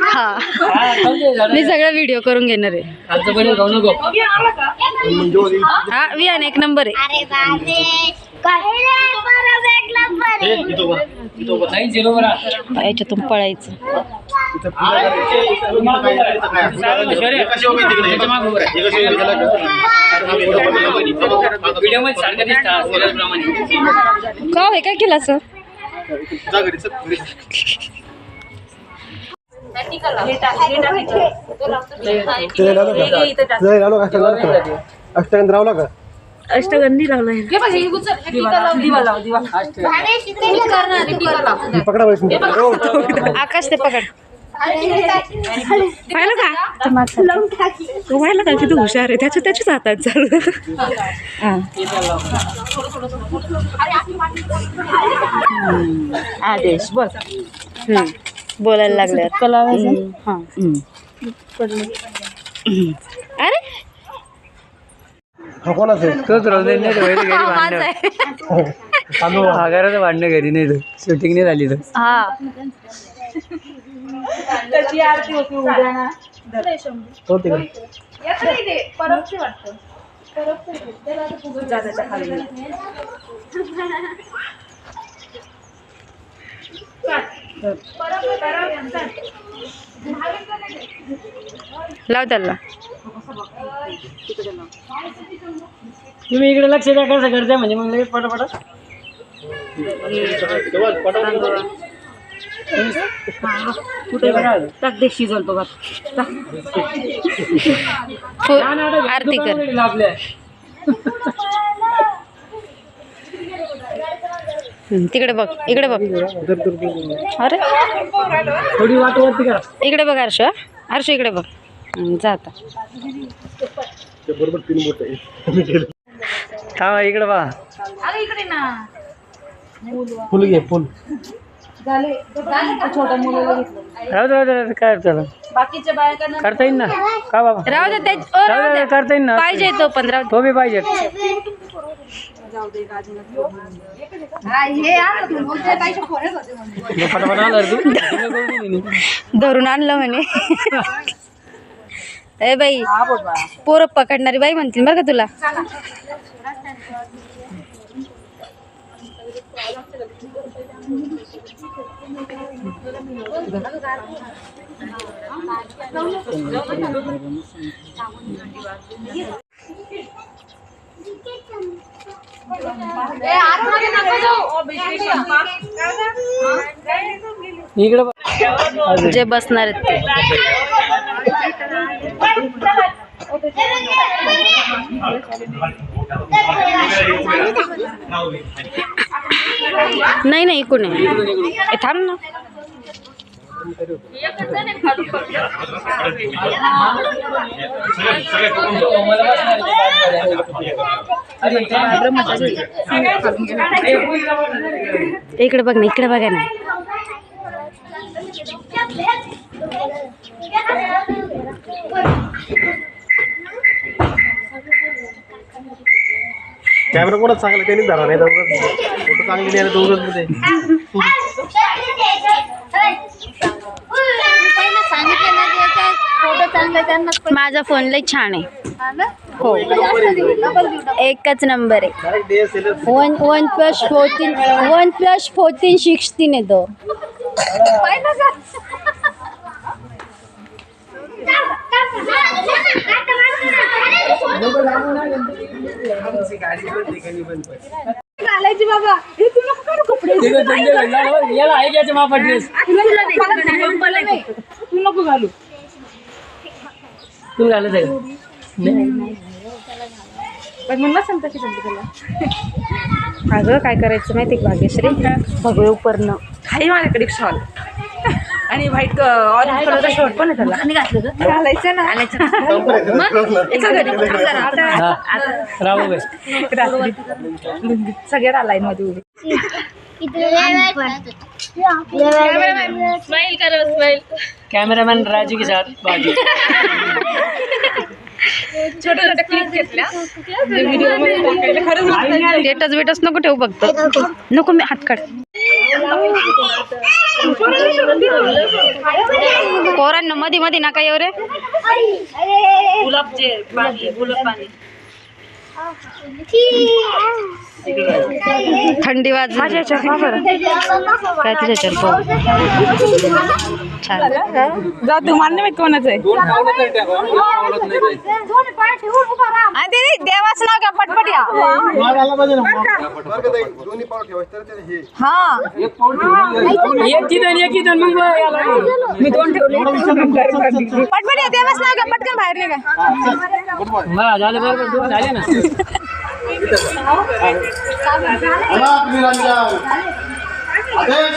हा. मी सगळा व्हिडिओ करून घेणार आहे. म्हणजे. हा विहान एक नंबर आहे. याच्यातून पळायचं. काय? हे. हे का काय केलं असं. अष्टगंध रावला का अष्टगंधी लावलाय. पकडा बरं. आकाश ते पकड. पाहिलं का? तो पाहिलं का? किती हुशार आहे. त्याच्या त्याच्याच हातात चालू. हा. आदेश बोल. हम्म. बोलायला लागले हा. अरे! हा? तोच नाही तर घरी आहे. हा नाही तर शूटिंग नाही झाली तर. हा. तिकडे. लाव त्याला. तुम्ही इकडे लक्ष द्या कसं करते म्हणजे मग लगेच पटापट. कुठे टाक दे आरती कर आपल्या हम्म, तिकडे बघ इकडे बघ. अरे. थोडी वाट वरती करा. इकडे बघ हर्ष. हर्ष इकडे बघ. हम्म, जा आता. ते बरोबर तीन बोट हा इकडे बघा. फुल घे फुल. राहू दे, राहू दे, राहू दे, काय चला करता येईल ना? का बाबा? राहू दे. करता येईल ना? पाहिजे तो पण राहू तो बी पाहिजे. दे. धरून आणलं म्हणे. ए बाई पोरं पकडणारी बाई म्हणतील बरं का तुला. इकडे बघ. जे बसणार आहेत ते. नाही नाही इकडून थांब ना. इकडे बघ ना इकडे बघा ना. कॅमेरा कोणाच चांगला त्यांनी धरा नाही फोटो चांगली नाही आले तर उगाच मध्ये माझा फोन लय छान आहे. हो. एक नंबर आहे. एकच नंबर आहे one one plus fourteen one plus fourteen sixteen येतो तिकडे धंदे घडला. याला आहे घ्यायचे मापा ड्रेस तू नको घालू. तू घालत आहे? अगं काय करायचं माहिती का भाग्यश्री? भगवे उपरणं. आहे माझ्याकडे शॉल आणि व्हाईट ऑरेंज कलरचा शर्ट पण आहे त्याला. आणि घातलं घालायचं ना. हा. राहू बस. सगळ्या लाईन मध्ये उभी. कॅमेरामॅन राजू के साथ बाजू. छोट्या छोट्या क्लिप घेतल्या. खरंच बिटस नको ठेवू फक्त. नको मी हात काढ पोरांना मध्ये मध्ये नका येऊ रे. गुलाब जे पाणी गुलाब पाणी. थंडी वाज माझ्या काय तुझ्या छान जा तू मान्य माहित कोणाचं आहे? ते देवाचं नाव घ्या पटपट या. ना हा. एक किदन एक किदन मग मी दोन ठेवले. पटपट या देवाचं नाव घ्या पटकन बाहेर निघा. झाले ना. अनाथ निरंजन आदेश.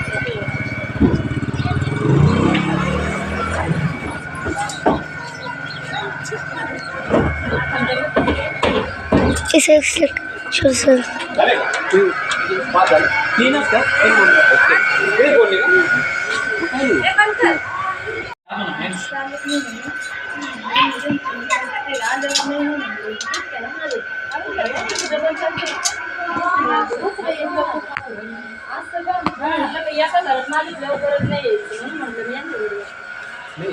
सर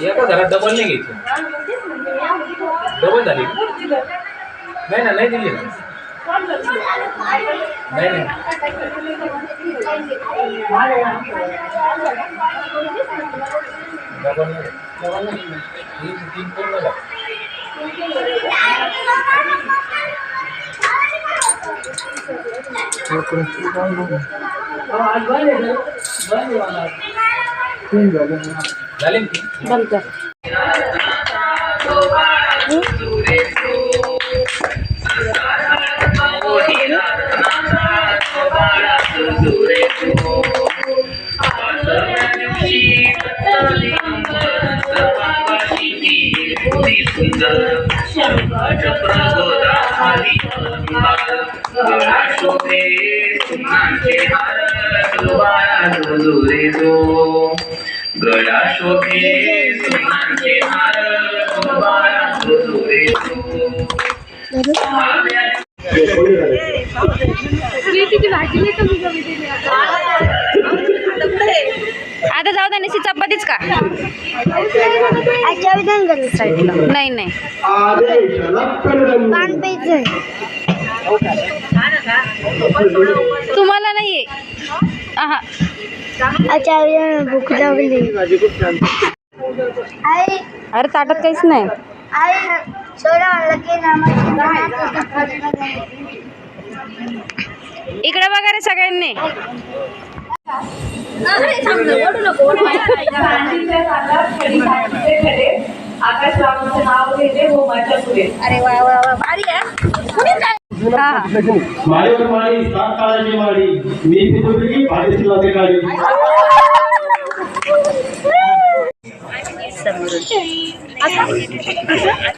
एका घरात डबल नाही घ्यायची. डबल झाली. नाही ना नाही दिली ना नाही नाही डबल नाही डबल नाही ही तीन पूर्ण झाली. झाली गळा शोभे सुमांचे हार बाळा सुरे आता जाऊ दे निशी चपातीच का नाही नाही. तुम्हाला भूक लागली आई. अरे ताटात काहीच नाही. इकडे बघा रे सगळ्यांनी. अरे वा वा वा भारी आहे हा हा माळीवर माळी सात काळाची माळी मी पितुरी भाजी लावते काळी